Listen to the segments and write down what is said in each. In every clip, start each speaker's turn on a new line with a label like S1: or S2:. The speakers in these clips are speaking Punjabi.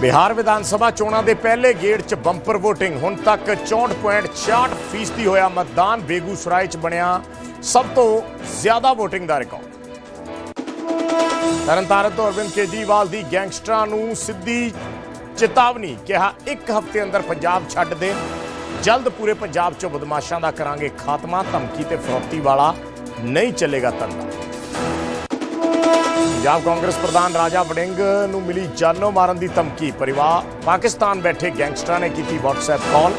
S1: ਬਿਹਾਰ ਵਿਧਾਨ ਸਭਾ ਚੋਣਾਂ ਦੇ ਪਹਿਲੇ ਗੇੜ 'ਚ ਬੰਪਰ VOTING ਹੁਣ ਤੱਕ 64.66% ਫੀਸਦੀ ਹੋਇਆ ਮਤਦਾਨ ਬੇਗੂਸਰਾਏ 'ਚ ਬਣਿਆ। ਸਭ ਤੋਂ ਜ਼ਿਆਦਾ VOTING ਦਾ ਰਿਕਾਰਡ। ਤਰਨਤਾਰਨ ਤੋਂ ਅਰਵਿੰਦ ਕੇਜਰੀਵਾਲ ਦੀ ਗੈਂਗਸਟਰਾਂ ਨੂੰ ਸਿੱਧੀ ਚੇਤਾਵਨੀ, ਕਿਹਾ ਇੱਕ ਹਫ਼ਤੇ ਅੰਦਰ ਪੰਜਾਬ ਛੱਡ ਦੇ। ਜਲਦ ਪੂਰੇ ਪੰਜਾਬ 'ਚੋਂ ਬਦਮਾਸ਼ਾਂ ਦਾ ਕਰਾਂਗੇ ਖਾਤਮਾ। ਧਮਕੀ ਤੇ ਫਰੋਤੀ ਵਾਲਾ ਨਹੀਂ ਚੱਲੇਗਾ ਧੰਦਾ। ਪੰਜਾਬ ਕਾਂਗਰਸ ਪ੍ਰਧਾਨ ਰਾਜਾ ਵੜਿੰਗ ਨੂੰ ਮਿਲੀ ਜਾਨੋਂ ਮਾਰਨ ਦੀ ਧਮਕੀ। ਪਰਿਵਾਰ ਪਾਕਿਸਤਾਨ ਬੈਠੇ ਗੈਂਗਸਟਰਾਂ ਨੇ ਕੀਤੀ WhatsApp ਕਾਲ।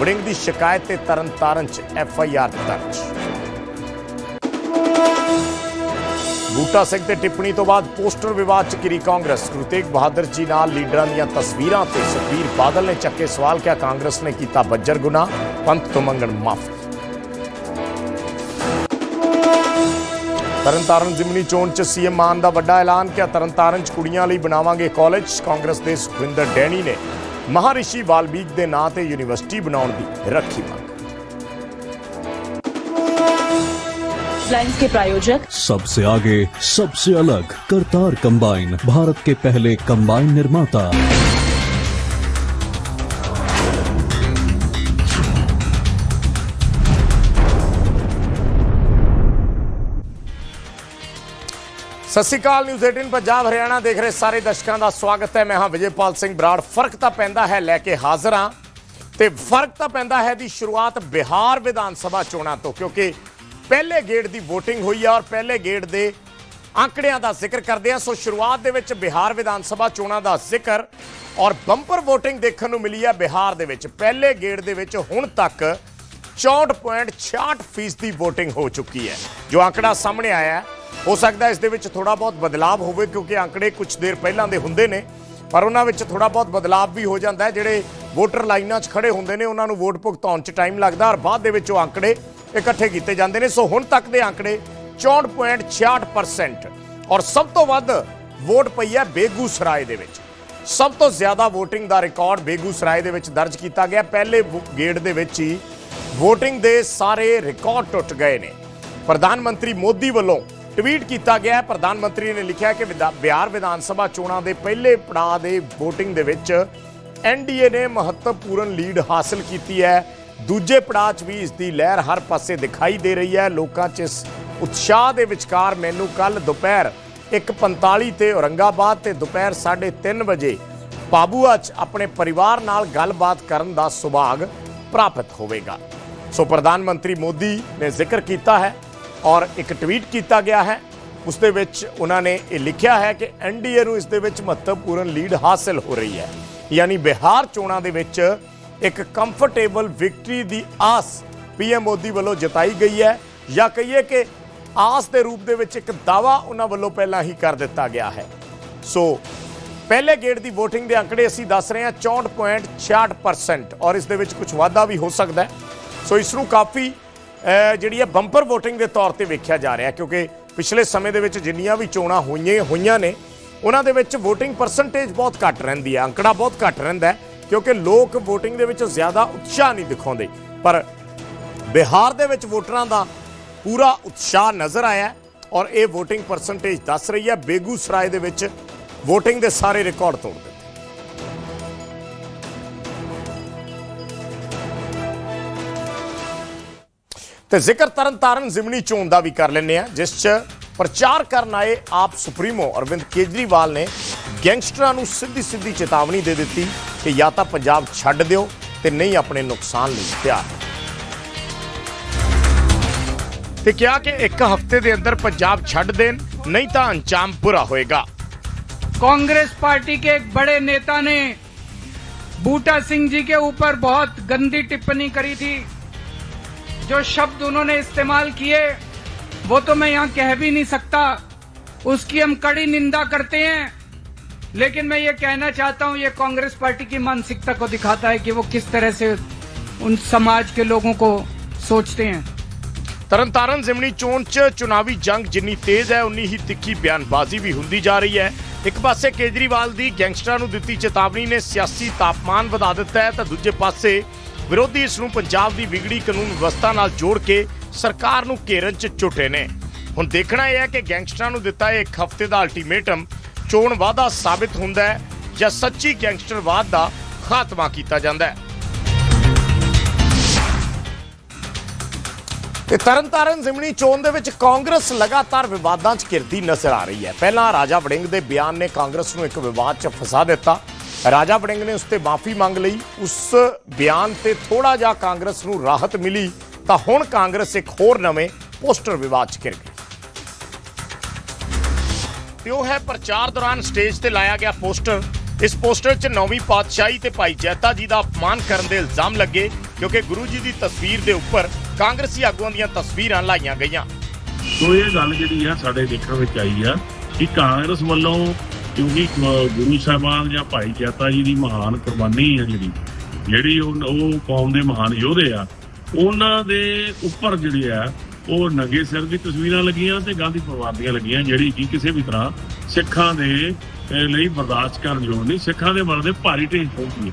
S1: ਵੜਿੰਗ ਦੀ ਸ਼ਿਕਾਇਤ ਤੇ ਤਰਨਤਾਰਨ 'ਚ ਐਫ ਆਈ ਆਰ ਦਰਜ। ਬੂਟਾ ਸਿੰਘ ਤੇ ਟਿੱਪਣੀ ਤੋਂ ਬਾਅਦ ਪੋਸਟਰ ਵਿਵਾਦ 'ਚ ਘਿਰੀ ਕਾਂਗਰਸ। ਗੁਰੂ ਤੇਗ ਬਹਾਦਰ ਜੀ ਨਾਲ ਲੀਡਰਾਂ ਦੀਆਂ ਤਸਵੀਰਾਂ ਤੇ ਸੁਖਬੀਰ ਬਾਦਲ ਨੇ ਚੱਕੇ ਸਵਾਲ ਕਿਹਾ ਕਾਂਗਰਸ ਨੇ ਕੀਤਾ ਬੱਜਰ ਗੁਨਾਹ। ਪੰਥ ਤੋਂ ਮੰਗਣ ਮਾਫੀ। ਤਰਨਤਾਰਨ ਜ਼ਿਮਨੀ ਚੋਣ 'ਚ ਸੀਐਮ ਮਾਨ ਦਾ ਵੱਡਾ ਐਲਾਨ ਕਿ ਤਰਨਤਾਰਨ 'ਚ ਕੁੜੀਆਂ ਲਈ ਬਣਾਵਾਂਗੇ ਕਾਲਜ ਕਾਂਗਰਸ ਦੇ ਸੁਖਵਿੰਦਰ ਡੈਣੀ ਨੇ ਮਹਾਰਿਸ਼ੀ ਵਾਲਮੀਕ ਦੇ ਨਾਂ ਤੇ ਯੂਨੀਵਰਸਿਟੀ ਬਣਾਉਣ ਦੀ ਰੱਖੀ ਮੰਗ
S2: लाइन्स के प्रायोजक
S3: सबसे आगे सबसे अलग करतार कंबाइन भारत के पहले कंबाइन निर्माता
S1: ਸਤਿ ਸ਼੍ਰੀ ਅਕਾਲ ਨਿਊਜ਼ 18 ਪੰਜਾਬ, ਹਰਿਆਣਾ ਦੇਖ ਰਹੇ ਸਾਰੇ ਦਰਸ਼ਕਾਂ ਦਾ ਸਵਾਗਤ ਹੈ। ਮੈਂ ਹਾਂ ਵਿਜੇਪਾਲ ਸਿੰਘ ਬਰਾੜ। ਫ਼ਰਕ ਤਾਂ ਪੈਂਦਾ ਹੈ ਲੈ ਕੇ ਹਾਜ਼ਰ ਹਾਂ ਤੇ ਫ਼ਰਕ ਤਾਂ ਪੈਂਦਾ ਹੈ ਦੀ ਸ਼ੁਰੂਆਤ ਬਿਹਾਰ ਵਿਧਾਨ ਸਭਾ ਚੋਣਾਂ ਤੋਂ, ਕਿਉਂਕਿ ਪਹਿਲੇ ਗੇੜ ਦੀ VOTING ਹੋਈ ਹੈ ਔਰ ਪਹਿਲੇ ਗੇੜ ਦੇ ਆંકੜਿਆਂ ਦਾ ਜ਼ਿਕਰ ਕਰਦੇ ਹਾਂ। ਸੋ ਸ਼ੁਰੂਆਤ ਦੇ ਵਿੱਚ ਬਿਹਾਰ ਵਿਧਾਨ ਸਭਾ ਚੋਣਾਂ ਦਾ ਜ਼ਿਕਰ ਔਰ ਬੰਪਰ VOTING ਦੇਖਣ ਨੂੰ ਮਿਲੀ ਹੈ ਬਿਹਾਰ ਦੇ ਵਿੱਚ। ਪਹਿਲੇ ਗੇੜ ਦੇ ਵਿੱਚ ਹੁਣ ਤੱਕ 64.66 ਫੀਸਦੀ VOTING ਹੋ ਚੁੱਕੀ ਹੈ। ਜੋ ਆંકੜਾ ਸਾਹਮਣੇ ਆਇਆ ਹੈ ਹੋ ਸਕਦਾ ਇਸ ਦੇ ਵਿੱਚ ਥੋੜਾ ਬਹੁਤ ਬਦਲਾਅ ਹੋਵੇ ਕਿਉਂਕਿ ਅੰਕੜੇ ਕੁਝ ਦੇਰ ਪਹਿਲਾਂ ਦੇ ਹੁੰਦੇ ਨੇ, ਪਰ ਉਹਨਾਂ ਵਿੱਚ ਥੋੜਾ ਬਹੁਤ ਬਦਲਾਅ ਵੀ ਹੋ ਜਾਂਦਾ ਜਿਹੜੇ ਵੋਟਰ ਲਾਈਨਾਂ 'ਚ ਖੜੇ ਹੁੰਦੇ ਨੇ, ਉਹਨਾਂ ਨੂੰ ਵੋਟ ਭੁਗਤਾਉਣ 'ਚ ਟਾਈਮ ਲੱਗਦਾ ਔਰ ਬਾਅਦ ਦੇ ਵਿੱਚ ਉਹ ਅੰਕੜੇ ਇਕੱਠੇ ਕੀਤੇ ਜਾਂਦੇ ਨੇ। ਸੋ ਹੁਣ ਤੱਕ ਦੇ ਅੰਕੜੇ 64.66% ਔਰ ਸਭ ਤੋਂ ਵੱਧ ਵੋਟ ਪਈ ਹੈ ਬੇਗੂਸਰਾਏ ਦੇ ਵਿੱਚ। ਸਭ ਤੋਂ ਜ਼ਿਆਦਾ VOTING ਦਾ ਰਿਕਾਰਡ ਬੇਗੂਸਰਾਏ ਦੇ ਵਿੱਚ ਦਰਜ ਕੀਤਾ ਗਿਆ। ਪਹਿਲੇ ਗੇਟ ਦੇ ਵਿੱਚ ਹੀ VOTING ਦੇ ਸਾਰੇ ਰਿਕਾਰਡ ਟੁੱਟ ਗਏ ਨੇ। ਪ੍ਰਧਾਨ ਮੰਤਰੀ ਮੋਦੀ ਵੱਲੋਂ ਟਵੀਟ ਕੀਤਾ ਗਿਆ ਹੈ। ਪ੍ਰਧਾਨ ਮੰਤਰੀ ਨੇ ਲਿਖਿਆ ਕਿ ਵਿਧਾ- ਬਿਹਾਰ ਵਿਧਾਨ ਸਭਾ ਚੋਣਾਂ ਦੇ ਪਹਿਲੇ ਪੜਾਅ ਦੇ VOTING ਦੇ ਵਿੱਚ ਐਨਡੀਏ ਨੇ ਮਹੱਤਵਪੂਰਨ ਲੀਡ ਹਾਸਲ ਕੀਤੀ ਹੈ। ਦੂਜੇ ਪੜਾਅ 'ਚ ਵੀ ਇਸ ਦੀ ਲਹਿਰ ਹਰ ਪਾਸੇ ਦਿਖਾਈ ਦੇ ਰਹੀ ਹੈ। ਲੋਕਾਂ 'ਚ ਇਸ ਉਤਸ਼ਾਹ ਦੇ ਵਿਚਕਾਰ ਮੈਨੂੰ ਕੱਲ ਦੁਪਹਿਰ 1:45 ਤੇ ਔਰੰਗਾਬਾਦ ਤੇ ਦੁਪਹਿਰ 3:30 ਵਜੇ ਪਾਬੂਆ 'ਚ ਆਪਣੇ ਪਰਿਵਾਰ ਨਾਲ ਗੱਲਬਾਤ ਕਰਨ ਦਾ ਸੁਭਾਗ ਪ੍ਰਾਪਤ ਹੋਵੇਗਾ। ਸੋ ਪ੍ਰਧਾਨ ਮੰਤਰੀ ਮੋਦੀ ਨੇ ਜ਼ਿਕਰ ਕੀਤਾ ਹੈ। ਔਰ ਇੱਕ ਟਵੀਟ ਕੀਤਾ ਗਿਆ ਹੈ। ਉਸ ਦੇ ਵਿੱਚ ਉਹਨਾਂ ਨੇ ਇਹ ਲਿਖਿਆ ਹੈ ਕਿ ਐਨਡੀਏ ਨੂੰ ਇਸ ਦੇ ਵਿੱਚ ਮਹੱਤਵਪੂਰਨ ਲੀਡ ਹਾਸਲ ਹੋ ਰਹੀ ਹੈ। ਯਾਨੀ ਬਿਹਾਰ ਚੋਣਾਂ ਦੇ ਵਿੱਚ ਇੱਕ ਕੰਫਰਟੇਬਲ ਵਿਕਟਰੀ ਦੀ ਆਸ ਪੀਐਮ ਮੋਦੀ ਵੱਲੋਂ ਜਤਾਈ ਗਈ ਹੈ ਜਾਂ ਕਹੀਏ ਕਿ ਆਸ ਦੇ ਰੂਪ ਦੇ ਵਿੱਚ ਇੱਕ ਦਾਵਾ ਉਹਨਾਂ ਵੱਲੋਂ ਪਹਿਲਾਂ ਹੀ ਕਰ ਦਿੱਤਾ ਗਿਆ ਹੈ। ਸੋ ਪਹਿਲੇ ਗੇੜ ਦੀ VOTING ਦੇ ਅੰਕੜੇ ਅਸੀਂ ਦੱਸ ਰਹੇ ਹਾਂ 64.66% ਔਰ ਇਸ ਦੇ ਵਿੱਚ ਕੁਝ ਵਾਧਾ ਵੀ ਹੋ ਸਕਦਾ ਹੈ। ਸੋ ਇਸ ਨੂੰ ਕਾਫੀ ਜਿਹੜੀ ਹੈ ਬੰਪਰ VOTING ਦੇ ਤੌਰ ਤੇ ਵੇਖਿਆ ਜਾ ਰਿਹਾ, ਕਿਉਂਕਿ ਪਿਛਲੇ ਸਮੇਂ ਦੇ ਵਿੱਚ ਜਿੰਨੀਆਂ ਵੀ ਚੋਣਾਂ ਹੋਈਆਂ ਹੋਈਆਂ ਨੇ, ਉਹਨਾਂ ਦੇ ਵਿੱਚ VOTING ਪਰਸੈਂਟੇਜ ਬਹੁਤ ਘੱਟ ਰਹਿੰਦੀ ਹੈ ਅੰਕੜਾ ਬਹੁਤ ਘੱਟ ਰਹਿੰਦਾ ਹੈ, ਕਿਉਂਕਿ ਲੋਕ VOTING ਦੇ ਵਿੱਚ ਜ਼ਿਆਦਾ ਉਤਸ਼ਾਹ ਨਹੀਂ ਦਿਖਾਉਂਦੇ। ਪਰ ਬਿਹਾਰ ਦੇ ਵਿੱਚ ਵੋਟਰਾਂ ਦਾ ਪੂਰਾ ਉਤਸ਼ਾਹ ਨਜ਼ਰ ਆਇਆ ਔਰ ਇਹ VOTING ਪਰਸੈਂਟੇਜ ਦੱਸ ਰਹੀ ਹੈ, ਬੇਗੂਸਰਾਏ ਦੇ ਵਿੱਚ VOTING ਦੇ ਸਾਰੇ ਰਿਕਾਰਡ ਤੋੜ ਤੇ ਜ਼ਿਕਰ ਤਰਨਤਾਰਨ ਜ਼ਿਮਨੀ ਚੋਣ ਦਾ ਵੀ ਕਰ ਲੈਂਦੇ ਆ ਜਿਸ 'ਚ ਪ੍ਰਚਾਰ ਕਰਨ ਆਏ ਆਪ ਸੁਪਰੀਮੋ ਅਰਵਿੰਦ ਕੇਜਰੀਵਾਲ ਨੇ ਗੈਂਗਸਟਰਾਂ ਨੂੰ ਸਿੱਧੀ ਸਿੱਧੀ ਚੇਤਾਵਨੀ ਦੇ ਦਿੱਤੀ ਕਿ ਜਾਂ ਤਾਂ ਪੰਜਾਬ ਛੱਡ ਦਿਓ ਤੇ ਨਹੀਂ ਆਪਣੇ ਨੁਕਸਾਨ ਲਈ ਤਿਆਰ ਤੇ ਕਿਹਾ ਕਿ ਇੱਕ ਹਫ਼ਤੇ ਦੇ ਅੰਦਰ ਪੰਜਾਬ ਛੱਡ ਦੇਣ ਨਹੀਂ ਤਾਂ ਅੰਜਾਮ ਬੁਰਾ ਹੋਏਗਾ
S4: कांग्रेस पार्टी के एक बड़े नेता ने बूटा सिंह जी के ऊपर बहुत गंदी टिप्पणी करी थी जो शब्द उन्होंने इस्तेमाल किए वो तो मैं यहाँ कह भी नहीं सकता उसकी हम कड़ी निंदा करते हैं लेकिन मैं ये कहना चाहता हूँ ये कांग्रेस पार्टी की मानसिकता को दिखाता है कि वो किस तरह से उन समाज के लोगों को सोचते हैं
S1: ਤਰਨਤਾਰਨ ਜ਼ਿਮਨੀ ਚੋਣ 'ਚ ਚੁਣਾਵੀ ਜੰਗ ਜਿੰਨੀ ਤੇਜ਼ ਹੈ ਉਨੀ ਹੀ ਤਿੱਖੀ ਬਿਆਨਬਾਜ਼ੀ ਵੀ ਹੁੰਦੀ ਜਾ ਰਹੀ ਹੈ ਇੱਕ ਪਾਸੇ ਕੇਜਰੀਵਾਲ ਦੀ ਗੈਂਗਸਟਰਾਂ ਨੂੰ ਦਿੱਤੀ ਚੇਤਾਵਨੀ ਨੇ ਸਿਆਸੀ ਤਾਪਮਾਨ ਵਧਾ ਦਿੱਤਾ ਹੈ ਤਾਂ ਦੂਜੇ ਪਾਸੇ ਵਿਰੋਧੀ ਇਸ ਨੂੰ ਪੰਜਾਬ ਦੀ ਵਿਗੜੀ ਕਾਨੂੰਨ ਵਿਵਸਥਾ ਨਾਲ ਜੋੜ ਕੇ ਸਰਕਾਰ ਨੂੰ ਘੇਰਨ 'ਚ ਝੁੱਟੇ ਨੇ। ਹੁਣ ਦੇਖਣਾ ਇਹ ਹੈ ਕਿ ਗੈਂਗਸਟਰਾਂ ਨੂੰ ਦਿੱਤਾ ਇਹ ਇੱਕ ਹਫ਼ਤੇ ਦਾ ਅਲਟੀਮੇਟਮ ਚੋਣ ਵਾਅਦਾ ਸਾਬਿਤ ਹੁੰਦਾ ਹੈ ਜਾਂ ਸੱਚੀ ਗੈਂਗਸਟਰਵਾਦ ਦਾ ਖਾਤਮਾ ਕੀਤਾ ਜਾਂਦਾ ਹੈ। ਤੇ ਤਰਨਤਾਰਨ ਜ਼ਿਮਨੀ ਚੋਣ ਦੇ ਵਿੱਚ ਕਾਂਗਰਸ ਲਗਾਤਾਰ ਵਿਵਾਦਾਂ 'ਚ ਘਿਰਦੀ ਨਜ਼ਰ ਆ ਰਹੀ ਹੈ। ਪਹਿਲਾਂ ਰਾਜਾ ਵੜਿੰਗ ਦੇ ਬਿਆਨ ਨੇ ਕਾਂਗਰਸ ਨੂੰ ਇੱਕ ਵਿਵਾਦ 'ਚ ਫਸਾ ਦਿੱਤਾ। ਰਾਜਾ ਵੜਿੰਗ ਨੇ ਉਸ ਤੇ ਮਾਫੀ ਮੰਗ ਲਈ। ਉਸ ਬਿਆਨ ਤੇ ਥੋੜਾ ਜਿਹਾ ਕਾਂਗਰਸ ਨੂੰ ਰਾਹਤ ਮਿਲੀ ਤਾਂ ਹੁਣ ਕਾਂਗਰਸ ਇੱਕ ਹੋਰ ਨਵੇਂ ਪੋਸਟਰ ਵਿਵਾਦ 'ਚ ਘਿਰ ਗਈ। ਤੇ ਉਹ ਹੈ ਪ੍ਰਚਾਰ ਦੌਰਾਨ ਸਟੇਜ ਤੇ ਲਾਇਆ ਗਿਆ ਪੋਸਟਰ। ਇਸ ਪੋਸਟਰ 'ਚ ਨੌਵੀਂ ਪਾਤਸ਼ਾਹੀ ਤੇ ਭਾਈ ਜੈਤਾ ਜੀ ਦਾ ਅਪਮਾਨ ਕਰਨ ਦੇ ਇਲਜ਼ਾਮ ਲੱਗੇ ਕਿਉਂਕਿ ਗੁਰੂ ਜੀ ਦੀ ਤਸਵੀਰ ਦੇ ਉੱਪਰ ਕਾਂਗਰਸੀ ਆਗੂਆਂ ਦੀਆਂ ਤਸਵੀਰਾਂ ਲਾਈਆਂ ਗਈਆਂ।
S5: ਸੋ ਇਹ ਗੱਲ ਜਿਹੜੀ ਆ ਸਾਡੇ ਦੇਖਣ ਵਿੱਚ ਆਈ ਆ ਕਿ ਕਾਂਗਰਸ ਵੱਲੋਂ ਕਿਉਂਕਿ ਗੁਰੂ ਸਾਹਿਬਾਨ ਜਾਂ ਭਾਈ ਜੈਤਾ ਜੀ ਦੀ ਮਹਾਨ ਕੁਰਬਾਨੀ ਹੈ ਜਿਹੜੀ ਜਿਹੜੀ ਉਹ ਉਹ ਕੌਮ ਦੇ ਮਹਾਨ ਯੋਧੇ ਆ, ਉਹਨਾਂ ਦੇ ਉੱਪਰ ਜਿਹੜੇ ਆ, ਉਹ ਨੰਗੇ ਸਿਰ ਦੀ ਤਸਵੀਰਾਂ ਲੱਗੀਆਂ ਤੇ ਗਾਂਧੀ ਪਰਿਵਾਰ ਦੀਆਂ ਲੱਗੀਆਂ, ਜਿਹੜੀ ਕਿ ਕਿਸੇ ਵੀ ਤਰ੍ਹਾਂ ਸਿੱਖਾਂ ਦੇ ਲਈ ਬਰਦਾਸ਼ਤ ਕਰਨ ਯੋਗ ਨਹੀਂ, ਸਿੱਖਾਂ ਦੇ ਮਨ ਦੇ ਭਾਰੀ ਢੇਰ ਪਹੁੰਚੀ ਹੈ।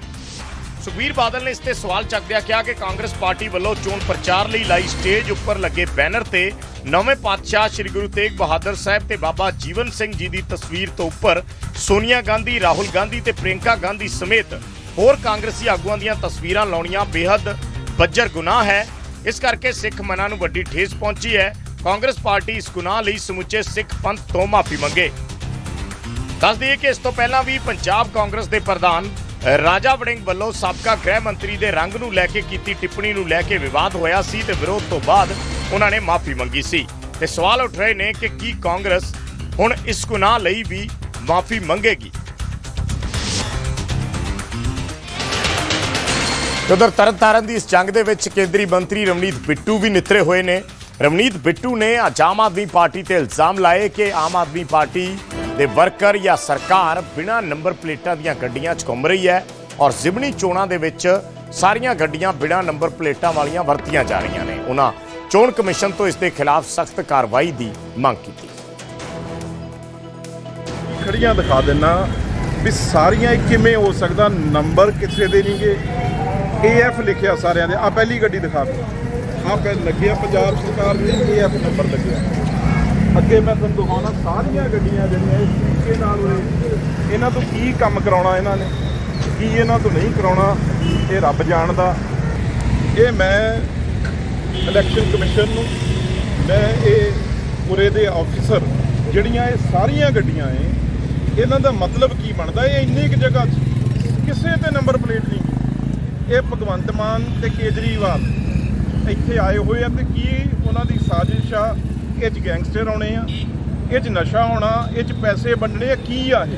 S1: ਸੁਖਬੀਰ ਬਾਦਲ ਨੇ ਇਸ ਤੇ ਸਵਾਲ ਚੱਕਦਿਆਂ ਕਿਹਾ ਕਿ ਕਾਂਗਰਸ ਪਾਰਟੀ ਵੱਲੋਂ ਚੋਣ ਪ੍ਰਚਾਰ ਲਈ ਲਾਈ ਸਟੇਜ ਉੱਪਰ ਲੱਗੇ ਬੈਨਰ ਤੇ ਨਵੇਂ ਪਾਤਸ਼ਾਹ ਸ੍ਰੀ ਗੁਰੂ ਤੇਗ ਬਹਾਦਰ ਸਾਹਿਬ ਤੇ ਬਾਬਾ ਜੀਵਨ ਸਿੰਘ ਜੀ ਦੀ ਤਸਵੀਰ ਤੋਂ ਉੱਪਰ ਸੋਨੀਆ ਗਾਂਧੀ, ਰਾਹੁਲ ਗਾਂਧੀ ਤੇ ਪ੍ਰਿੰਕਾ ਗਾਂਧੀ ਸਮੇਤ ਹੋਰ ਕਾਂਗਰਸੀ ਆਗੂਆਂ ਦੀਆਂ ਤਸਵੀਰਾਂ ਲਾਉਣੀਆਂ ਬੇहद ਬੱਜਰ ਗੁਨਾਹ ਹੈ। ਇਸ ਕਰਕੇ ਸਿੱਖ ਮਨਾਂ ਨੂੰ ਵੱਡੀ ਠੇਸ ਪਹੁੰਚੀ ਹੈ। ਕਾਂਗਰਸ ਪਾਰਟੀ ਇਸ ਗੁਨਾਹ ਲਈ ਸਮੁੱਚੇ ਸਿੱਖ ਪੰਥ ਤੋਂ ਮਾਫੀ ਮੰਗੇ। ਦੱਸ ਦਈਏ ਕਿ ਇਸ ਤੋਂ ਪਹਿਲਾਂ ਵੀ ਪੰਜਾਬ ਕਾਂਗਰਸ ਦੇ ਪ੍ਰਧਾਨ ਰਾਜਾ ਵੜਿੰਗ ਵੱਲੋਂ ਸਾਬਕਾ ਗ੍ਰਹਿ ਮੰਤਰੀ ਦੇ ਰੰਗ ਨੂੰ ਲੈ ਕੇ ਕੀਤੀ ਟਿੱਪਣੀ ਨੂੰ ਲੈ ਕੇ ਵਿਵਾਦ ਹੋਇਆ ਸੀ ਤੇ ਵਿਰੋਧ ਤੋਂ ਬਾਅਦ ਉਹਨਾਂ ਨੇ ਮਾਫੀ ਮੰਗੀ ਸੀ। ਤੇ ਸਵਾਲ ਉੱਠ ਰਹੇ ਨੇ ਕਿ ਕੀ ਕਾਂਗਰਸ ਹੁਣ ਇਸ ਗੁਨਾਹ ਲਈ ਵੀ ਮਾਫੀ ਮੰਗੇਗੀ? ਉਧਰ ਤਰਨਤਾਰਨ ਦੀ ਇਸ ਜੰਗ ਦੇ ਵਿੱਚ ਕੇਂਦਰੀ ਮੰਤਰੀ ਰਵਨੀਤ ਬਿੱਟੂ ਵੀ ਨਿਤਰੇ ਹੋਏ ਨੇ। ਰਵਨੀਤ ਬਿੱਟੂ ਨੇ ਅੱਜ ਆਮ ਆਦਮੀ ਪਾਰਟੀ ਤੇ ਇਲਜ਼ਾਮ ਲਾਏ ਕਿ ਆਮ ਆਦਮੀ ਪਾਰਟੀ ਦੇ ਵਰਕਰ ਜਾਂ ਸਰਕਾਰ ਬਿਨਾਂ ਨੰਬਰ ਪਲੇਟਾਂ ਦੀਆਂ ਗੱਡੀਆਂ 'ਚ ਘੁੰਮ ਰਹੀ ਹੈ ਔਰ ਜ਼ਿਮਨੀ ਚੋਣਾਂ ਦੇ ਵਿੱਚ ਸਾਰੀਆਂ ਗੱਡੀਆਂ ਬਿਨਾਂ ਨੰਬਰ ਪਲੇਟਾਂ ਵਾਲੀਆਂ ਵਰਤੀਆਂ ਜਾ ਰਹੀਆਂ ਨੇ। ਉਹਨਾਂ ਚੋਣ ਕਮਿਸ਼ਨ ਤੋਂ ਇਸ ਦੇ ਖਿਲਾਫ ਸਖਤ ਕਾਰਵਾਈ ਦੀ ਮੰਗ ਕੀਤੀ।
S6: ਖੜੀਆਂ ਦਿਖਾ ਦੇਣਾ ਵੀ ਸਾਰੀਆਂ ਕਿਵੇਂ ਹੋ ਸਕਦਾ ਨੰਬਰ ਕਿਸੇ ਦੇ ਨਹੀਂਗੇ। ਏਐਫ ਲਿਖਿਆ ਸਾਰਿਆਂ ਦੇ ਆ ਪਹਿਲੀ ਗੱਡੀ ਦਿਖਾ ਦੇ ਆ ਪਹਿ ਲੱਗਿਆ ਪੰਜਾਬ ਸਰਕਾਰ ਦੇ ਏਐਫ ਨੰਬਰ ਲੱਗਿਆ। ਅੱਗੇ ਮੈਂ ਤੁਹਾਨੂੰ ਦਿਖਾਉਣਾ, ਸਾਰੀਆਂ ਗੱਡੀਆਂ ਜਿਹੜੀਆਂ ਇਸ ਤਰੀਕੇ ਨਾਲ ਉਰੇ, ਇਹਨਾਂ ਤੋਂ ਕੀ ਕੰਮ ਕਰਾਉਣਾ ਇਹਨਾਂ ਨੇ, ਕੀ ਇਹਨਾਂ ਤੋਂ ਨਹੀਂ ਕਰਾਉਣਾ, ਇਹ ਰੱਬ ਜਾਣਦਾ। ਇਹ ਮੈਂ ਇਲੈਕਸ਼ਨ ਕਮਿਸ਼ਨ ਨੂੰ, ਮੈਂ ਇਹ ਉਰੇ ਦੇ ਆਫੀਸਰ ਜਿਹੜੀਆਂ ਇਹ ਸਾਰੀਆਂ ਗੱਡੀਆਂ ਏ ਇਹਨਾਂ ਦਾ ਮਤਲਬ ਕੀ ਬਣਦਾ? ਇਹ ਇੰਨੀ ਕਿ ਜਗ੍ਹਾ 'ਚ ਕਿਸੇ ਤੇ ਨੰਬਰ ਪਲੇਟ ਨਹੀਂ। ਇਹ ਭਗਵੰਤ ਮਾਨ ਤੇ ਕੇਜਰੀਵਾਲ ਇੱਥੇ ਆਏ ਹੋਏ ਆ ਤੇ ਕੀ ਉਹਨਾਂ ਦੀ ਸਾਜ਼ਿਸ਼ ਆ? ਇਹ 'ਚ ਗੈਂਗਸਟਰ ਆਉਣੇ ਆ, ਇਹ 'ਚ ਨਸ਼ਾ ਹੋਣਾ ਇਹ 'ਚ ਪੈਸੇ ਵੰਡਣੇ ਆ, ਕੀ ਆ ਇਹ?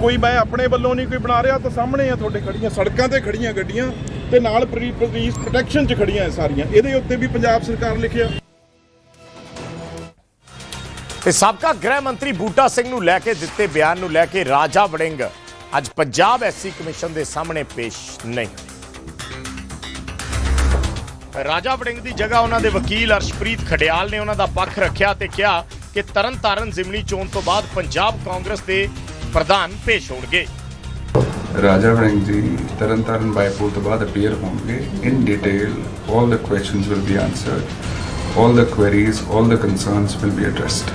S6: ਕੋਈ ਮੈਂ ਆਪਣੇ ਵੱਲੋਂ ਨਹੀਂ ਕੋਈ ਬਣਾ ਰਿਹਾ, ਤਾਂ ਸਾਹਮਣੇ ਆ ਤੁਹਾਡੇ ਖੜੀਆਂ, ਸੜਕਾਂ ਤੇ ਖੜੀਆਂ ਗੱਡੀਆਂ ਤੇ ਨਾਲ ਪੁਲਿਸ ਪ੍ਰੋਟੈਕਸ਼ਨ 'ਚ ਖੜੀਆਂ ਸਾਰੀਆਂ, ਇਹਦੇ ਉੱਤੇ ਵੀ ਪੰਜਾਬ ਸਰਕਾਰ ਲਿਖਿਆ।
S1: ਤੇ ਸਾਬਕਾ ਗ੍ਰਹਿ ਮੰਤਰੀ ਬੂਟਾ ਸਿੰਘ ਨੂੰ ਲੈ ਕੇ ਦਿੱਤੇ ਬਿਆਨ ਨੂੰ ਲੈ ਕੇ ਰਾਜਾ ਵੜਿੰਗ, ਅੱਜ ਪੰਜਾਬ ਐਸਸੀ ਕਮਿਸ਼ਨ ਦੇ ਸਾਹਮਣੇ ਪੇਸ਼ ਨਹੀਂ। ਰਾਜਾ ਵੜਿੰਗ ਦੀ ਜਗ੍ਹਾ ਉਹਨਾਂ ਦੇ ਵਕੀਲ ਅਰਸ਼ਪ੍ਰੀਤ ਖਡਿਆਲ ਨੇ ਉਹਨਾਂ ਦਾ ਪੱਖ ਰੱਖਿਆ ਤੇ ਕਿਹਾ ਕਿ ਤਰਨਤਾਰਨ ਜ਼ਿਮਨੀ ਚੋਣ ਤੋਂ ਬਾਅਦ ਪੰਜਾਬ ਕਾਂਗਰਸ ਦੇ ਪ੍ਰਧਾਨ ਪੇਸ਼ ਹੋਣਗੇ।
S7: ਰਾਜਾ ਵੜਿੰਗ ਜੀ ਤਰਨਤਾਰਨ ਬਾਈਪੋਲ ਤੋਂ ਬਾਅਦ ਅਪੀਅਰ ਹੋਣਗੇ। In detail all the questions will be answered. All the queries all the concerns will be addressed.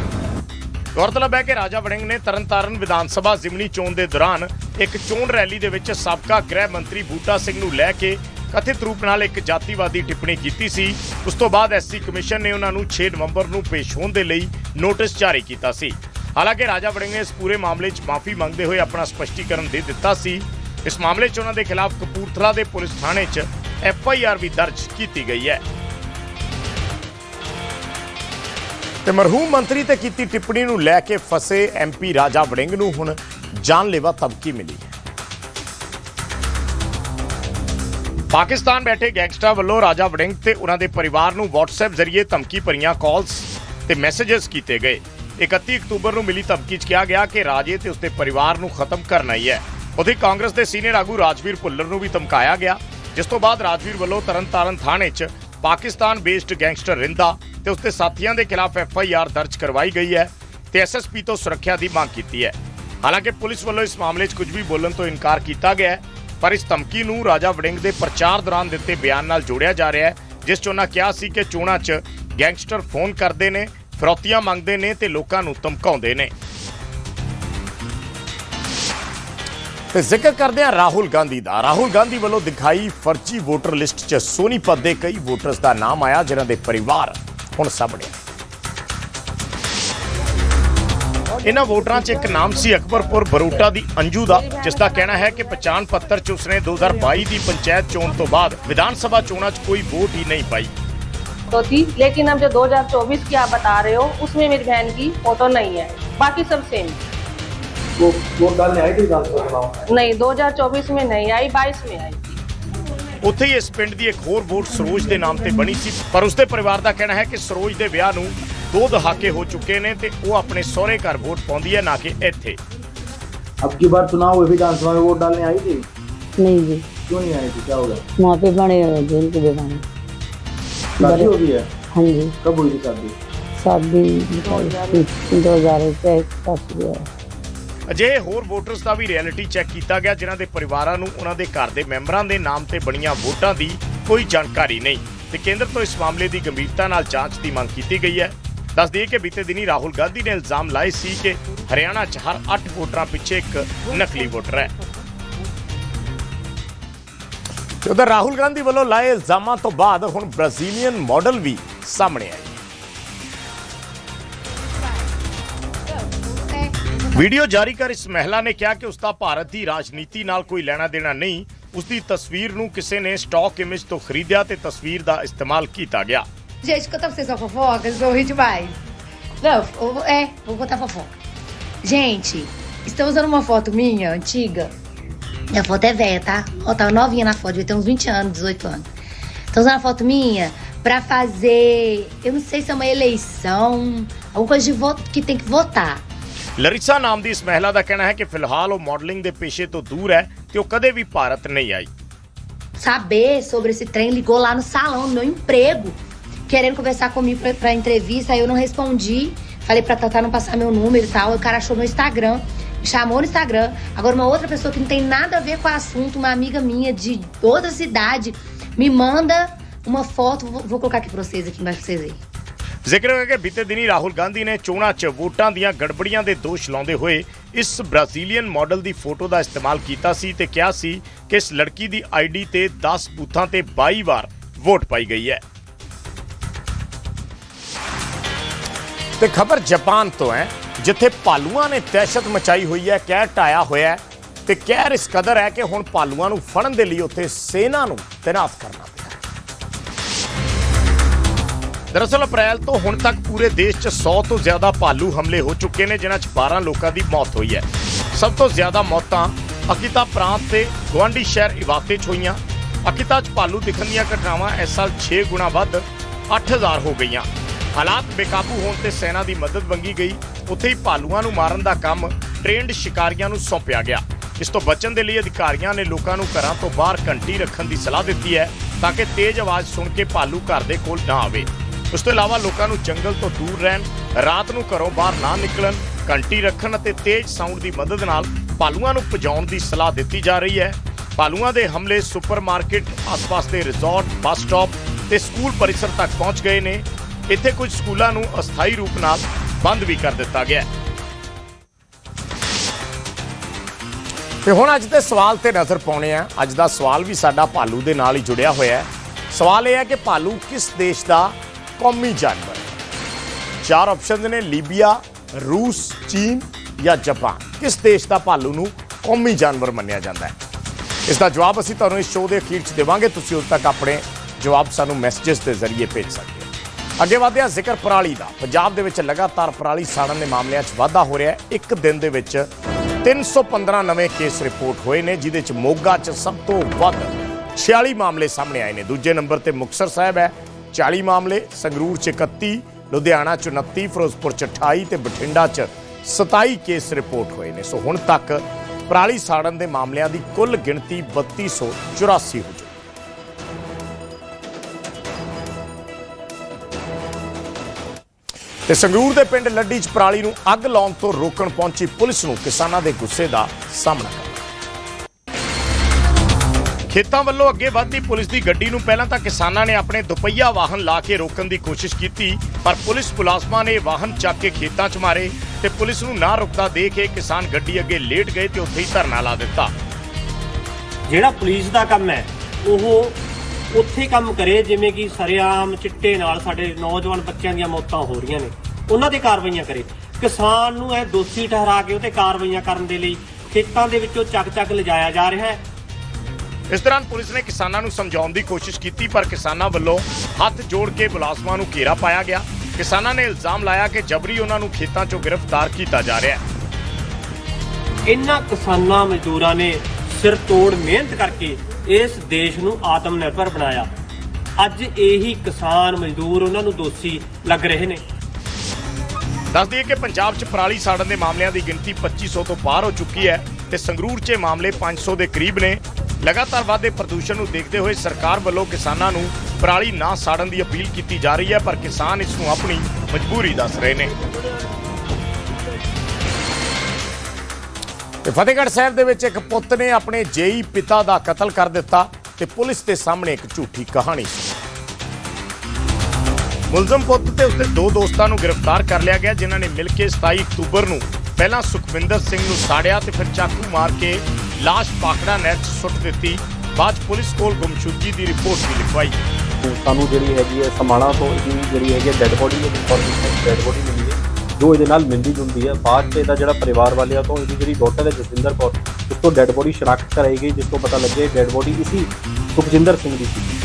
S1: ਗੌਰਤਲਬ ਹੈ ਕਿ ਰਾਜਾ ਵੜਿੰਗ ਨੇ ਤਰਨਤਾਰਨ ਵਿਧਾਨ ਸਭਾ ਜ਼ਿਮਨੀ ਚੋਣ ਦੇ ਦੌਰਾਨ ਇੱਕ ਚੋਣ ਰੈਲੀ ਦੇ ਵਿੱਚ ਸਾਬਕਾ ਗ੍ਰਹਿ ਮੰਤਰੀ ਬੂਟਾ ਸਿੰਘ ਨੂੰ ਲੈ ਕੇ ਕਥਿਤ ਰੂਪ ਨਾਲ ਇੱਕ ਜਾਤੀਵਾਦੀ ਟਿੱਪਣੀ ਕੀਤੀ ਸੀ। ਉਸ ਤੋਂ ਬਾਅਦ ਐਸਸੀ ਕਮਿਸ਼ਨ ਨੇ ਉਹਨਾਂ ਨੂੰ 6 ਨਵੰਬਰ ਨੂੰ ਪੇਸ਼ ਹੋਣ ਦੇ ਲਈ ਨੋਟਿਸ ਜਾਰੀ ਕੀਤਾ ਸੀ। ਹਾਲਾਂਕਿ ਰਾਜਾ ਵੜਿੰਗ ਨੇ ਇਸ ਪੂਰੇ ਮਾਮਲੇ 'ਚ ਮਾਫੀ ਮੰਗਦੇ ਹੋਏ ਆਪਣਾ ਸਪਸ਼ਟੀਕਰਨ ਦੇ ਦਿੱਤਾ ਸੀ। ਇਸ ਮਾਮਲੇ 'ਚ ਉਹਨਾਂ ਦੇ ਖਿਲਾਫ ਕਪੂਰਥਲਾ ਦੇ ਪੁਲਿਸ ਥਾਣੇ 'ਚ ਐਫ ਆਈ ਆਰ ਵੀ ਦਰਜ ਕੀਤੀ ਗਈ ਹੈ। ਤੇ ਮਰਹੂਮ ਮੰਤਰੀ ਤੇ ਕੀਤੀ ਟਿੱਪਣੀ ਨੂੰ ਲੈ ਕੇ ਫਸੇ ਐਮਪੀ ਰਾਜਾ ਵੜਿੰਗ ਨੂੰ ਹੁਣ ਜਾਨਲੇਵਾ ਧਮਕੀ ਮਿਲੀ ਹੈ। ਪਾਕਿਸਤਾਨ ਬੈਠੇ ਗੈਂਗਸਟਰਾਂ ਵੱਲੋਂ ਰਾਜਾ ਵੜਿੰਗ ਤੇ ਉਹਨਾਂ ਦੇ ਪਰਿਵਾਰ ਨੂੰ WhatsApp ਜ਼ਰੀਏ ਧਮਕੀ ਭਰੀਆਂ ਕਾਲਸ ਤੇ ਮੈਸੇजेस ਕੀਤੇ ਗਏ। 31 ਅਕਤੂਬਰ ਨੂੰ ਮਿਲੀ ਧਮਕੀ 'ਚ ਕਿਹਾ ਗਿਆ ਕਿ ਰਾਜੇ ਤੇ ਉਸਦੇ ਪਰਿਵਾਰ ਨੂੰ ਖਤਮ ਕਰਨਾ ਹੀ ਹੈ। ਉਥੇ ਕਾਂਗਰਸ ਦੇ ਸੀਨੀਅਰ ਆਗੂ ਰਾਜਵੀਰ ਭੁੱਲਰ ਨੂੰ ਵੀ ਧਮਕਾਇਆ ਗਿਆ, ਜਿਸ ਤੋਂ ਬਾਅਦ ਰਾਜਵੀਰ ਵੱਲੋਂ ਤਰਨਤਾਰਨ ਥਾਣੇ 'ਚ ਪਾਕਿਸਤਾਨ ਬੇਸਡ ਗੈਂਗਸਟਰ ਰਿੰਦਾ ਤੇ ਉਸਦੇ ਸਾਥੀਆਂ ਦੇ ਖਿਲਾਫ ਐਫ ਆਈ ਆਰ ਦਰਜ ਕਰਵਾਈ ਗਈ ਹੈ ਤੇ ਐਸ ਐਸ ਪੀ ਤੋਂ ਸੁਰੱਖਿਆ ਦੀ ਮੰਗ ਕੀਤੀ ਹੈ। ਹਾਲਾਂਕਿ ਪੁਲਿਸ ਵੱਲੋਂ ਇਸ ਮਾਮਲੇ 'ਚ ਕੁਝ ਵੀ ਬੋਲਣ ਤੋਂ ਇਨਕਾਰ ਕੀਤਾ ਗਿਆ ਹੈ। ਪਰ ਇਸ ਧਮਕੀ ਨੂੰ ਰਾਜਾ ਵੜਿੰਗ ਦੇ ਪ੍ਰਚਾਰ ਦੌਰਾਨ ਦਿੱਤੇ ਬਿਆਨ ਨਾਲ ਜੋੜਿਆ ਜਾ ਰਿਹਾ ਹੈ, ਜਿਸ 'ਚ ਉਹਨਾਂ ਕਿਹਾ ਸੀ ਕਿ ਚੋਣਾਂ 'ਚ ਗੈਂਗਸਟਰ ਫੋਨ ਕਰਦੇ ਨੇ, ਫਰੋਤੀਆਂ ਮੰਗਦੇ ਨੇ ਤੇ ਲੋਕਾਂ ਨੂੰ ਧਮਕਾਉਂਦੇ ਨੇ। ਤੇ ਜ਼ਿਕਰ ਕਰਦੇ ਹਾਂ ਰਾਹੁਲ ਗਾਂਧੀ ਦਾ। ਰਾਹੁਲ ਗਾਂਧੀ ਵੱਲੋਂ ਦਿਖਾਈ ਫਰਜ਼ੀ ਵੋਟਰ ਲਿਸਟ 'ਚ ਸੋਨੀਪਤ ਦੇ ਕਈ ਵੋਟਰਸ ਦਾ ਨਾਮ ਆਇਆ, ਜਿਨ੍ਹਾਂ ਦੇ ਪਰਿਵਾਰ ਹੁਣ ਸਾਹਮਣੇ ਇਹਨਾਂ ਵੋਟਰਾਂ 'ਚ ਇੱਕ ਨਾਮ ਸੀ ਅਕਬਰਪੁਰ ਬਰੂਟਾ ਦੀ ਅੰਜੂ ਦਾ ਜਿਸ ਦਾ ਕਹਿਣਾ ਹੈ ਕਿ ਪਛਾਣ ਪੱਤਰ 'ਚ ਉਸਨੇ 2022 ਦੀ ਪੰਚਾਇਤ ਚੋਣ ਤੋਂ ਬਾਅਦ ਵਿਧਾਨ ਸਭਾ ਚੋਣਾਂ 'ਚ ਕੋਈ ਵੋਟ ਹੀ ਨਹੀਂ ਪਾਈ
S8: तो थी लेकिन अब जो 2024 की आप बता रहे हो उसमें मेरी बहन की फोटो नहीं है बाकी सब सेम
S9: वो वोट डालने आई थी विधानसभा चुनाव
S8: नहीं 2024 में नहीं आई 22 में आई थी
S1: ਉੱਥੇ ਹੀ ਇਸ ਪਿੰਡ ਦੀ ਇੱਕ ਹੋਰ ਵੋਟ ਸਰੋਜ ਦੇ ਨਾਮ ਤੇ ਬਣੀ ਸੀ ਪਰ ਉਸਦੇ ਪਰਿਵਾਰ ਦਾ ਕਹਿਣਾ ਹੈ ਕਿ ਸਰੋਜ ਦੇ ਵਿਆਹ ਨੂੰ ਦੋ ਦਹਾਕੇ ਹੋ ਚੁੱਕੇ ਨੇ ਤੇ ਉਹ ਆਪਣੇ ਸਹੁਰੇ ਘਰ ਵੋਟ ਪਾਉਂਦੀ ਹੈ ਨਾ ਕਿ ਇੱਥੇ
S9: अब की बार चुनाव हुए विधानसभा में वोट डालने आई थी
S10: नहीं जी
S9: क्यों नहीं आई थी क्या होगा
S10: वहाँ पे बड़े हुए थे उनके बेगाने
S9: शादी हो गई है
S10: हाँ जी
S9: कब हुई थी शादी
S10: शादी दो हजार दस हुआ
S1: ਅਜਿਹੇ ਹੋਰ ਵੋਟਰਸ ਦਾ ਵੀ ਰਿਐਲਿਟੀ ਚੈੱਕ ਕੀਤਾ ਗਿਆ ਜਿਨ੍ਹਾਂ ਦੇ ਪਰਿਵਾਰਾਂ ਨੂੰ ਉਹਨਾਂ ਦੇ ਘਰ ਦੇ ਮੈਂਬਰਾਂ ਦੇ ਨਾਮ ਤੇ ਬਣੀਆਂ ਵੋਟਾਂ ਦੀ ਕੋਈ ਜਾਣਕਾਰੀ ਨਹੀਂ ਤੇ ਕੇਂਦਰ ਤੋਂ ਇਸ ਮਾਮਲੇ ਦੀ ਗੰਭੀਰਤਾ ਨਾਲ ਜਾਂਚ ਦੀ ਮੰਗ ਕੀਤੀ ਗਈ ਹੈ ਦੱਸ ਦਈਏ ਕਿ ਬੀਤੇ ਦਿਨੀ ਰਾਹੁਲ ਗਾਂਧੀ ਨੇ ਇਲਜ਼ਾਮ ਲਾਏ ਸੀ ਕਿ ਹਰਿਆਣਾ 'ਚ ਹਰ 8 ਵੋਟਰਾਂ ਪਿੱਛੇ ਇੱਕ ਨਕਲੀ ਵੋਟਰ ਹੈ। ਤੇ ਉਧਰ ਰਾਹੁਲ ਗਾਂਧੀ ਵੱਲੋਂ ਲਾਏ ਇਲਜ਼ਾਮਾਂ ਤੋਂ ਬਾਅਦ ਹੁਣ ਬ੍ਰਾਜ਼ੀਲੀਅਨ ਮਾਡਲ ਵੀ ਸਾਹਮਣੇ ਆਈ ਵੀਡੀਓ ਜਾਰੀ ਕਰ ਇਸ ਮਹਿਲਾ ਨੇ ਕਿਹਾ ਕਿ ਉਸ ਦਾ ਭਾਰਤ ਦੀ ਰਾਜਨੀਤੀ ਨਾਲ ਕੋਈ ਲੈਣਾ ਦੇਣਾ ਨਹੀਂ, ਉਸ ਦੀ ਤਸਵੀਰ ਨੂੰ ਕਿਸੇ ਨੇ ਸਟਾਕ ਇਮੇਜ ਤੋਂ ਖਰੀਦਿਆ ਤੇ ਤਸਵੀਰ ਦਾ ਇਸਤੇਮਾਲ ਕੀਤਾ ਗਿਆ।
S11: Gente, conta pra vocês uma fofoca, vocês vão rir demais. Não, eu vou- é, vou contar fofoca. Gente, estão usando uma foto minha, antiga. Minha foto é velha, tá? Ó, tava novinha na foto, devia ter uns 20 anos, 18 anos. Estão usando a foto minha pra fazer, eu não sei se é uma eleição, alguma coisa de voto que tem que votar.
S1: ਲਰਿਸਾ ਨਾਮ ਦੀ ਇਸ ਮਹਿਲਾ ਦਾ ਕਹਿਣਾ ਹੈ ਕਿ ਫਿਲਹਾਲ ਉਹ ਮਾਡਲਿੰਗ ਦੇ ਪੇਸ਼ੇ ਤੋਂ ਦੂਰ ਹੈ ਤੇ ਉਹ ਕਦੇ ਵੀ ਭਾਰਤ ਨਹੀਂ ਆਈ
S11: saber sobre esse trem, ligou lá no salão do meu emprego, querendo conversar comigo pra, pra entrevista, aí eu não respondi. Falei pra Tatá não passar meu número e tal. O cara achou meu Instagram, me chamou no Instagram. Agora, uma outra pessoa que não tem nada a ver com o assunto, uma amiga minha de outra cidade, me manda uma foto. Vou, vou colocar aqui pra vocês, aqui embaixo pra vocês verem.
S1: ਜ਼ਿਕਰ ਹੈ ਕਿ ਬੀਤੇ ਦਿਨੀ ਰਾਹੁਲ ਗਾਂਧੀ ਨੇ ਚੋਣਾਂ 'ਚ ਵੋਟਾਂ ਦੀਆਂ ਗੜਬੜੀਆਂ ਦੇ ਦੋਸ਼ ਲਾਉਂਦੇ ਹੋਏ ਇਸ ਬ੍ਰਾਜ਼ੀਲੀਅਨ ਮਾਡਲ ਦੀ ਫੋਟੋ ਦਾ ਇਸਤੇਮਾਲ ਕੀਤਾ ਸੀ ਤੇ ਕਿਹਾ ਸੀ ਕਿ ਇਸ ਲੜਕੀ ਦੀ ਆਈਡੀ ਤੇ 10 ਬੂਥਾਂ ਤੇ 22 ਵਾਰ ਵੋਟ ਪਾਈ ਗਈ ਹੈ ਤੇ ਖਬਰ ਜਾਪਾਨ ਤੋਂ ਹੈ, ਜਿੱਥੇ ਭਾਲੂਆਂ ਨੇ ਦਹਿਸ਼ਤ ਮਚਾਈ ਹੋਈ ਹੈ ਕਹਿਰ ਢਾਇਆ ਹੋਇਆ ਹੈ ਤੇ ਕਹਿਰ ਇਸ ਕਦਰ ਹੈ ਕਿ ਹੁਣ ਭਾਲੂਆਂ ਨੂੰ ਫੜਨ ਦੇ ਲਈ ਉੱਥੇ ਸੈਨਾ ਨੂੰ ਤੈਨਾਤ ਕਰਨਾ ਪਿਆ ਦਰਅਸਲ ਅਪ੍ਰੈਲ ਤੋਂ ਹੁਣ ਤੱਕ ਪੂਰੇ ਦੇਸ਼ 'ਚ 100 ਤੋਂ ਜ਼ਿਆਦਾ ਭਾਲੂ ਹਮਲੇ ਹੋ ਚੁੱਕੇ ਨੇ, ਜਿਨ੍ਹਾਂ 'ਚ 12 ਲੋਕਾਂ ਦੀ ਮੌਤ ਹੋਈ ਹੈ। ਸਭ ਤੋਂ ਜ਼ਿਆਦਾ ਮੌਤਾਂ ਅਕਿਤਾ ਪ੍ਰਾਂਤ ਤੇ ਗਵਾਂਡੀ ਸ਼ਹਿਰ ਇਵਾਤੇ 'ਚ ਹੋਈਆਂ। ਅਕਿਤਾ 'ਚ ਭਾਲੂ ਦਿਖਣ ਦੀਆਂ ਘਟਨਾਵਾਂ ਇਸ ਸਾਲ 6 ਗੁਣਾ ਵੱਧ 8000 ਹੋ ਗਈਆਂ। ਹਾਲਾਤ ਬੇਕਾਬੂ ਹੋਣ ਤੇ ਸੈਨਾ ਦੀ ਮਦਦ ਮੰਗੀ ਗਈ। ਉੱਥੇ ਹੀ ਭਾਲੂਆਂ ਨੂੰ ਮਾਰਨ ਦਾ ਕੰਮ ਟ੍ਰੇਨਡ ਸ਼ਿਕਾਰੀਆਂ ਨੂੰ ਸੌਂਪਿਆ ਗਿਆ। ਇਸ ਤੋਂ ਬਚਣ ਦੇ ਲਈ ਅਧਿਕਾਰੀਆਂ ਨੇ ਲੋਕਾਂ ਨੂੰ ਘਰਾਂ ਤੋਂ ਬਾਹਰ ਘੰਟੀ ਰੱਖਣ ਦੀ ਸਲਾਹ ਦਿੱਤੀ ਹੈ ਤਾਂ ਕਿ ਤੇਜ਼ ਆਵਾਜ਼ ਸੁਣ ਕੇ ਭਾਲੂ ਘਰ ਦੇ ਕੋਲ ਨਾ ਆਵੇ। ਉਸ ਤੋਂ ਇਲਾਵਾ ਲੋਕਾਂ ਨੂੰ ਜੰਗਲ ਤੋਂ ਦੂਰ ਰਹਿਣ, ਰਾਤ ਨੂੰ ਘਰੋਂ ਬਾਹਰ ਨਾ ਨਿਕਲਣ, ਘੰਟੀ ਰੱਖਣ ਅਤੇ ਤੇਜ਼ ਸਾਊਂਡ ਦੀ ਮਦਦ ਨਾਲ ਭਾਲੂਆਂ ਨੂੰ ਭਜਾਉਣ ਦੀ ਸਲਾਹ ਦਿੱਤੀ ਜਾ ਰਹੀ ਹੈ। ਭਾਲੂਆਂ ਦੇ ਹਮਲੇ ਸੁਪਰਮਾਰਕਟ, ਆਸ-ਪਾਸ ਦੇ ਰਿਜ਼ੋਰਟ, ਬੱਸ ਸਟਾਪ ਤੇ ਸਕੂਲ ਪਰਿਸਰ ਤੱਕ ਪਹੁੰਚ ਗਏ ਨੇ। ਇੱਥੇ ਕੁਝ ਸਕੂਲਾਂ ਨੂੰ ਅਸਥਾਈ ਰੂਪ ਨਾਲ ਬੰਦ ਵੀ ਕਰ ਦਿੱਤਾ ਗਿਆ। ਹੈ ਤੇ ਹੁਣ ਅੱਜ ਦੇ ਸਵਾਲ ਤੇ ਨਜ਼ਰ ਪਾਉਣੇ ਆ। ਅੱਜ ਦਾ ਸਵਾਲ ਵੀ ਸਾਡਾ ਭਾਲੂ ਦੇ ਨਾਲ ਹੀ ਜੁੜਿਆ ਹੋਇਆ ਹੈ। ਸਵਾਲ ਇਹ ਹੈ ਕਿ ਭਾਲੂ ਕਿਸ ਦੇਸ਼ ਦਾ ਕੌਮੀ ਜਾਨਵਰ ਹੈ? ਚਾਰ ਆਪਸ਼ਨ ਨੇ, ਲੀਬੀਆ, ਰੂਸ, ਚੀਨ ਜਾਂ ਜਾਪਾਨ। ਕਿਸ ਦੇਸ਼ ਦਾ ਭਾਲੂ ਨੂੰ ਕੌਮੀ ਜਾਨਵਰ ਮੰਨਿਆ ਜਾਂਦਾ ਹੈ? ਇਸ ਦਾ ਜਵਾਬ ਅਸੀਂ ਤੁਹਾਨੂੰ ਇਸ ਸ਼ੋਅ ਦੇ ਅਖੀਰ 'ਚ ਦੇਵਾਂਗੇ। ਤੁਸੀਂ ਉਦੋਂ ਤੱਕ ਆਪਣੇ ਜਵਾਬ ਸਾਨੂੰ ਮੈਸੇजेस ਦੇ ਜ਼ਰੀਏ ਭੇਜ ਸਕਦੇ ਹੋ। ਅੱਗੇ ਵਧਦੇ ਹਾਂ ਜ਼ਿਕਰ ਪਰਾਲੀ ਦਾ। ਪੰਜਾਬ ਦੇ ਵਿੱਚ ਲਗਾਤਾਰ ਪਰਾਲੀ ਸਾੜਨ ਦੇ ਮਾਮਲਿਆਂ 'ਚ ਵਾਧਾ ਹੋ ਰਿਹਾ ਹੈ। ਇੱਕ ਦਿਨ ਦੇ ਵਿੱਚ 315 ਨਵੇਂ ਕੇਸ ਰਿਪੋਰਟ ਹੋਏ ਨੇ ਜਿਦੇ 'ਚ ਮੋਗਾ 'ਚ ਸਭ ਤੋਂ ਵੱਧ 46 ਮਾਮਲੇ ਸਾਹਮਣੇ ਆਏ ਨੇ। ਦੂਜੇ ਨੰਬਰ ਤੇ ਮੁਕਸਰ ਸਾਹਿਬ ਹੈ 40 ਮਾਮਲੇ, ਸੰਗਰੂਰ 'ਚ 31 ਲੁਧਿਆਣਾ 'ਚ 29 ਫਿਰੋਜ਼ਪੁਰ 'ਚ 28 ਤੇ ਬਠਿੰਡਾ 'ਚ 27 ਕੇਸ ਰਿਪੋਰਟ ਹੋਏ ਨੇ। ਸੋ ਹੁਣ ਤੱਕ ਪਰਾਲੀ ਸਾੜਨ ਦੇ ਮਾਮਲਿਆਂ ਦੀ ਕੁੱਲ ਗਿਣਤੀ 3284 ਹੋ ਤੇ ਸੰਗਰੂਰ ਦੇ ਪਿੰਡ ਲੱਡੀ 'ਚ ਪਰਾਲੀ ਨੂੰ ਅੱਗ ਲਾਉਣ ਤੋਂ ਰੋਕਣ ਪਹੁੰਚੀ ਪੁਲਿਸ ਨੂੰ ਕਿਸਾਨਾਂ ਦੇ ਗੁੱਸੇ ਦਾ ਸਾਹਮਣਾ ਕਰਨਾ ਖੇਤਾਂ ਵੱਲੋਂ ਅੱਗੇ ਵੱਧਦੀ ਪੁਲਿਸ ਦੀ ਗੱਡੀ ਨੂੰ ਪਹਿਲਾਂ ਤਾਂ ਕਿਸਾਨਾਂ ਨੇ ਆਪਣੇ ਦੁਪਹੀਆ ਵਾਹਨ ਲਾ ਕੇ ਰੋਕਣ ਦੀ ਕੋਸ਼ਿਸ਼ ਕੀਤੀ, ਪਰ ਪੁਲਿਸ ਮੁਲਾਜ਼ਮਾਂ ਨੇ ਵਾਹਨ ਚੱਕ ਕੇ ਖੇਤਾਂ 'ਚ ਮਾਰੇ ਤੇ ਪੁਲਿਸ ਨੂੰ ਨਾ ਰੁਕਦਾ ਦੇਖ ਕੇ ਕਿਸਾਨ ਗੱਡੀ ਅੱਗੇ ਲੇਟ ਗਏ ਤੇ ਉੱਥੇ ਹੀ ਧਰਨਾ ਲਾ ਦਿੱਤਾ।
S12: ਜਿਹੜਾ ਪੁਲਿਸ ਦਾ ਕੰਮ ਹੈ, ਉਹ ਉੱਥੇ ਕੰਮ ਕਰੇ ਜਿਵੇਂ ਕਿ ਸਰਿਆਮ, ਚਿੱਟੇ ਨਾਲ ਸਾਡੇ ਨੌਜਵਾਨ ਬੱਚਿਆਂ ਦੀਆਂ ਮੌਤਾਂ ਹੋ ਰਹੀਆਂ ਨੇ। ਉਹਨਾਂ ਤੇ ਕਾਰਵਾਈਆਂ ਕਰੇ। ਕਿਸਾਨ ਨੂੰ ਇਹ ਦੋਸ਼ੀ ਠਹਿਰਾ ਕੇ ਉਹਤੇ ਕਾਰਵਾਈਆਂ ਕਰਨ ਦੇ ਲਈ ਖੇਤਾਂ ਦੇ ਵਿੱਚੋਂ ਚੱਕ ਚੱਕ ਲਿਜਾਇਆ ਜਾ ਰਿਹਾ ਹੈ।
S1: ਇਸ ਦੌਰਾਨ ਪੁਲਿਸ ਨੇ ਕਿਸਾਨਾਂ ਨੂੰ ਸਮਝਾਉਣ ਦੀ ਕੋਸ਼ਿਸ਼ ਕੀਤੀ ਪਰ ਕਿਸਾਨਾਂ ਵੱਲੋਂ ਹੱਥ ਜੋੜ ਕੇ ਮੁਲਾਜ਼ਮਾਂ ਨੂੰ ਘੇਰਾ ਪਾਇਆ ਗਿਆ। ਕਿਸਾਨਾਂ ਨੇ ਇਲਜ਼ਾਮ ਲਾਇਆ ਕਿ ਜਬਰੀ ਉਹਨਾਂ ਨੂੰ ਖੇਤਾਂ 'ਚੋਂ ਗ੍ਰਿਫਤਾਰ ਕੀਤਾ ਜਾ ਰਿਹਾ ਹੈ।
S12: ਇਹਨਾਂ ਕਿਸਾਨਾਂ ਮਜ਼ਦੂਰਾਂ ਨੇ ਸਿਰ ਤੋੜ ਮਿਹਨਤ ਕਰਕੇ ਇਸ ਦੇਸ਼ ਨੂੰ ਆਤਮ ਨਿਰਭਰ ਬਣਾਇਆ। ਅੱਜ ਇਹੀ ਕਿਸਾਨ ਮਜ਼ਦੂਰ ਉਹਨਾਂ ਨੂੰ ਦੋਸ਼ੀ ਲੱਗ ਰਹੇ ਨੇ।
S1: ਦੱਸ ਦਈਏ ਕਿ ਪੰਜਾਬ 'ਚ ਪਰਾਲੀ ਸਾੜਨ ਦੇ ਮਾਮਲਿਆਂ ਦੀ ਗਿਣਤੀ 2500 ਤੋਂ ਪਾਰ ਹੋ ਚੁੱਕੀ ਹੈ ਤੇ ਸੰਗਰੂਰ 'ਚ ਇਹ ਮਾਮਲੇ 500 ਦੇ ਕਰੀਬ ਨੇ। ਲਗਾਤਾਰ ਵਾਧੇ ਪ੍ਰਦੂਸ਼ਣ ਨੂੰ ਦੇਖਦੇ ਹੋਏ ਸਰਕਾਰ ਵੱਲੋਂ ਕਿਸਾਨਾਂ ਨੂੰ ਪਰਾਲੀ ਨਾ ਸਾੜਨ ਦੀ ਅਪੀਲ ਕੀਤੀ ਜਾ ਰਹੀ ਹੈ, ਪਰ ਕਿਸਾਨ ਇਸ ਨੂੰ ਆਪਣੀ ਮਜਬੂਰੀ ਦੱਸ ਰਹੇ ਨੇ। ਤੇ ਫਤਿਹਗੜ੍ਹ ਸਾਹਿਬ ਦੇ ਵਿੱਚ ਇੱਕ ਪੁੱਤ ਨੇ ਆਪਣੇ ਜੇਈ ਪਿਤਾ ਦਾ ਕਤਲ ਕਰ ਦਿੱਤਾ ਤੇ ਪੁਲਿਸ ਦੇ ਸਾਹਮਣੇ ਇੱਕ ਝੂਠੀ ਕਹਾਣੀ। ਸੀ ਮੁਲਜ਼ਮ ਪੁੱਤ ਤੇ ਉਸਦੇ ਦੋ ਦੋਸਤਾਂ ਨੂੰ ਗ੍ਰਿਫਤਾਰ ਕਰ ਲਿਆ ਗਿਆ, ਜਿਨ੍ਹਾਂ ਨੇ ਮਿਲ ਕੇ 27 ਅਕਤੂਬਰ ਨੂੰ ਪਹਿਲਾਂ ਸੁਖਵਿੰਦਰ ਸਿੰਘ ਨੂੰ ਸਾੜਿਆ ਤੇ ਫਿਰ ਚਾਕੂ ਮਾਰ ਕੇ ਲਾਸ਼ ਪਾਖੜਾ ਨਹਿਰ 'ਚ ਸੁੱਟ ਦਿੱਤੀ। ਬਾਅਦ 'ਚ ਪੁਲਿਸ ਕੋਲ ਗੁੰਮਸ਼ੁਦਗੀ ਦੀ ਰਿਪੋਰਟ ਵੀ ਲਿਖਵਾਈ।
S9: ਸਾਨੂੰ ਜਿਹੜੀ ਹੈਗੀ ਹੈ ਸਮਾਣਾ ਤੋਂ ਇਹਦੀ ਜਿਹੜੀ ਹੈਗੀ ਡੈੱਡ ਬੋਡੀ ਹੈ ਇਨਫੋਰਮੇਸ਼ਨ ਡੈੱਡ ਬੋਡੀ ਮਿਲੀ ਹੈ। ਜੋ ਇਹਦੇ ਨਾਲ ਮਿਲਦੀ ਜੁਲਦੀ ਹੈ। ਬਾਅਦ 'ਚ ਇਹਦਾ ਜਿਹੜਾ ਪਰਿਵਾਰ ਵਾਲਿਆਂ ਤੋਂ ਇਹਦੀ ਜਿਹੜੀ ਡਾਟਰ ਹੈ ਜਸਵਿੰਦਰ ਕੌਰ, ਉਸ ਤੋਂ ਡੈੱਡ ਬੋਡੀ ਸ਼ਨਾਖਤ ਕਰਾਈ ਗਈ, ਜਿਸ ਤੋਂ ਪਤਾ ਲੱਗਿਆ ਡੈੱਡ ਬੋਡੀ ਇਸੀ ਸੁਖਜਿੰਦਰ ਸਿੰਘ ਦੀ ਸੀ।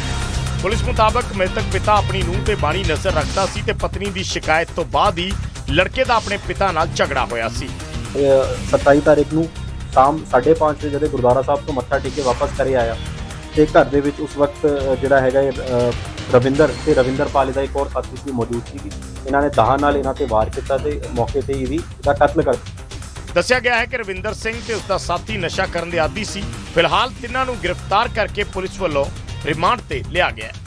S1: ਪੁਲਿਸ ਮੁਤਾਬਕ ਮ੍ਰਿਤਕ ਪਿਤਾ ਆਪਣੀ ਨੂੰਹ ਤੇ ਬਾਣੀ ਨਜ਼ਰ ਰੱਖਦਾ ਸੀ ਤੇ ਪਤਨੀ ਦੀ ਸ਼ਿਕਾਇਤ ਤੋਂ ਬਾਅਦ ਹੀ ਲੜਕੇ ਦਾ ਆਪਣੇ ਪਿਤਾ ਨਾਲ ਝਗੜਾ ਹੋਇਆ ਸੀ।
S9: ਇਹ 27 ਤਾਰੀਖ ਨੂੰ ਸ਼ਾਮ 5:30 ਵਜੇ ਜਦੋਂ ਗੁਰਦੁਆਰਾ ਸਾਹਿਬ ਤੋਂ ਮੱਥਾ ਟੇਕ ਕੇ ਵਾਪਸ ਘਰੇ ਆਇਆ ਤੇ ਘਰ ਦੇ ਵਿੱਚ ਉਸ ਵਕਤ ਅ, ਜਿਹੜਾ ਹੈਗਾ ਇਹ, ਅ, ਰਵਿੰਦਰ ਤੇ ਰਵਿੰਦਰਪਾਲ ਦਾ ਇੱਕ ਹੋਰ ਸਾਥੀ ਸੀ ਮੌਜੂਦ ਸੀ। ਇਹਨਾਂ ਨੇ ਦਾਹ ਨਾਲ ਇਹਨਾਂ ਤੇ ਵਾਰ ਕੀਤਾ ਤੇ ਮੌਕੇ ਤੇ ਹੀ ਵੀ ਇਹਦਾ ਕਤਲ ਕਰ ਦਿੱਤਾ।
S1: ਦੱਸਿਆ ਗਿਆ ਹੈ ਕਿ ਰਵਿੰਦਰ ਸਿੰਘ ਤੇ ਉਸ ਦਾ ਸਾਥੀ ਨਸ਼ਾ ਕਰਨ ਦੇ ਆਦੀ ਸੀ। ਫਿਲਹਾਲ ਤਿੰਨਾਂ ਨੂੰ ਗ੍ਰਿਫਤਾਰ ਕਰਕੇ ਪੁਲਿਸ ਵੱਲੋਂ ਰਿਮਾਂਡ ਤੇ ਲਿਆ ਗਿਆ। ਹੈ